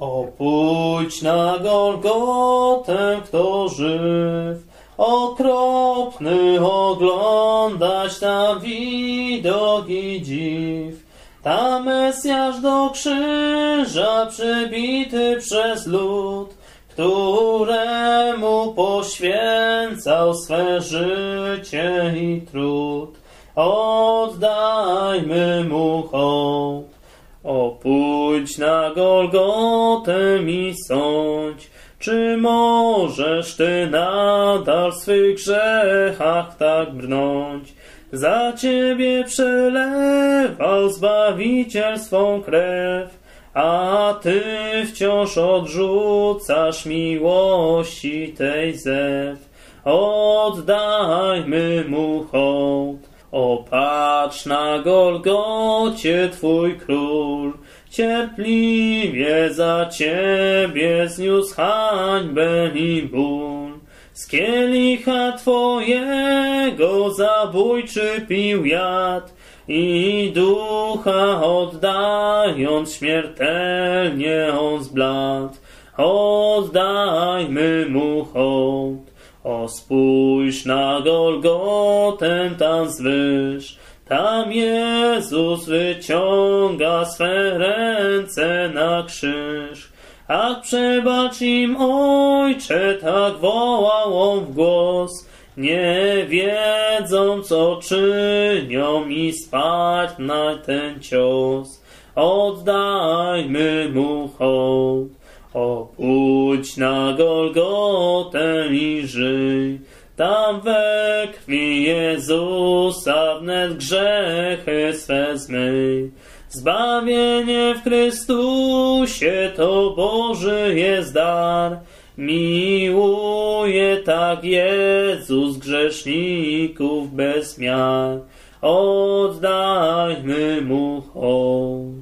O pójdź na Golgotę, kto żyw, okropny oglądać tam widok i dziw. Tam Mesjasz do krzyża przybity przez lud, któremu poświęcał swe życie i trud. Oddajmy mu hołd. Pójdź na Golgotę mi sądź, czy możesz ty nadal w swych grzechach tak brnąć? Za ciebie przelewał Zbawiciel swą krew, a ty wciąż odrzucasz miłości tej zew. Oddajmy mu hołd. O patrz na Golgocie Twój król, cierpliwie za Ciebie zniósł hańbę i ból. Z kielicha Twojego zabójczy pił jad i ducha oddając śmiertelnie on zbladł. Oddajmy mu hołd. O spójrz na Golgotę tam zwyż, tam Jezus wyciąga swe ręce na krzyż. Ach, przebacz im, Ojcze, tak wołał on w głos, nie wiedzą, co czynią i spać na ten cios. Oddajmy mu hołd. O pójdź na Golgotę i żyj, tam we krwi Jezusa wnet grzechy swe zmyj. Zbawienie w Chrystusie to Boży jest dar, miłuje tak Jezus grzeszników bez miar. Oddajmy mu hołd.